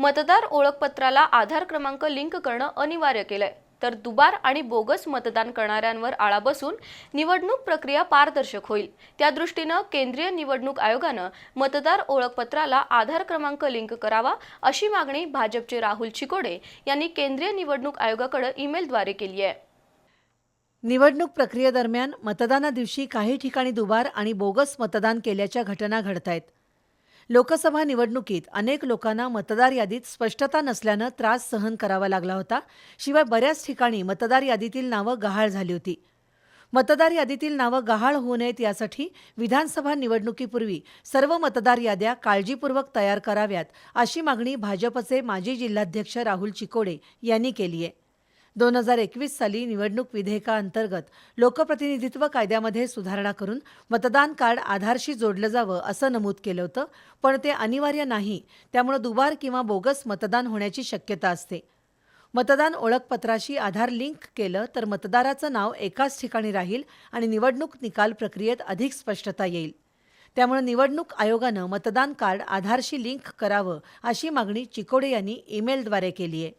मतदार ओळखपत्राला आधार क्रमांक लिंक करणं अनिवार्य केलंय. तर दुबार आणि बोगस मतदान करणाऱ्यांवर आळा बसून निवडणूक प्रक्रिया पारदर्शक होईल. त्या दृष्टीनं केंद्रीय निवडणूक आयोगानं मतदार ओळखपत्राला आधार क्रमांक लिंक करावा अशी मागणी भाजपचे राहुल चिकोडे यांनी केंद्रीय निवडणूक आयोगाकडे ईमेलद्वारे केली आहे. निवडणूक प्रक्रियेदरम्यान मतदाना दिवशी काही ठिकाणी दुबार आणि बोगस मतदान केल्याच्या घटना घडत आहेत लोकसभा निवडणुकीत अनेक लोकांना मतदार यादीत स्पष्टता नसल्यानं त्रास सहन करावा लागला होता. शिवाय बऱ्याच ठिकाणी मतदार यादीतील नावं गहाळ झाली होती. मतदार यादीतील नावं गहाळ होऊ नयेत यासाठी विधानसभा निवडणुकीपूर्वी सर्व मतदार याद्या काळजीपूर्वक तयार कराव्यात अशी मागणी भाजपचे माजी जिल्हाध्यक्ष राहुल चिकोडे यांनी केली आहे दोन हजार एकवीस साली निवडणूक विधेयकाअंतर्गत लोकप्रतिनिधित्व कायद्यामध्ये सुधारणा करून मतदान कार्ड आधारशी जोडलं जावं असं नमूद केलं होतं पण ते अनिवार्य नाही. त्यामुळे दुबार किंवा बोगस मतदान होण्याची शक्यता असते. मतदान ओळखपत्राशी आधार लिंक केलं तर मतदाराचं नाव एकाच ठिकाणी राहील आणि निवडणूक निकाल प्रक्रियेत अधिक स्पष्टता येईल. त्यामुळे निवडणूक आयोगानं मतदान कार्ड आधारशी लिंक करावं अशी मागणी चिकोडे यांनी ईमेलद्वारे केली आहे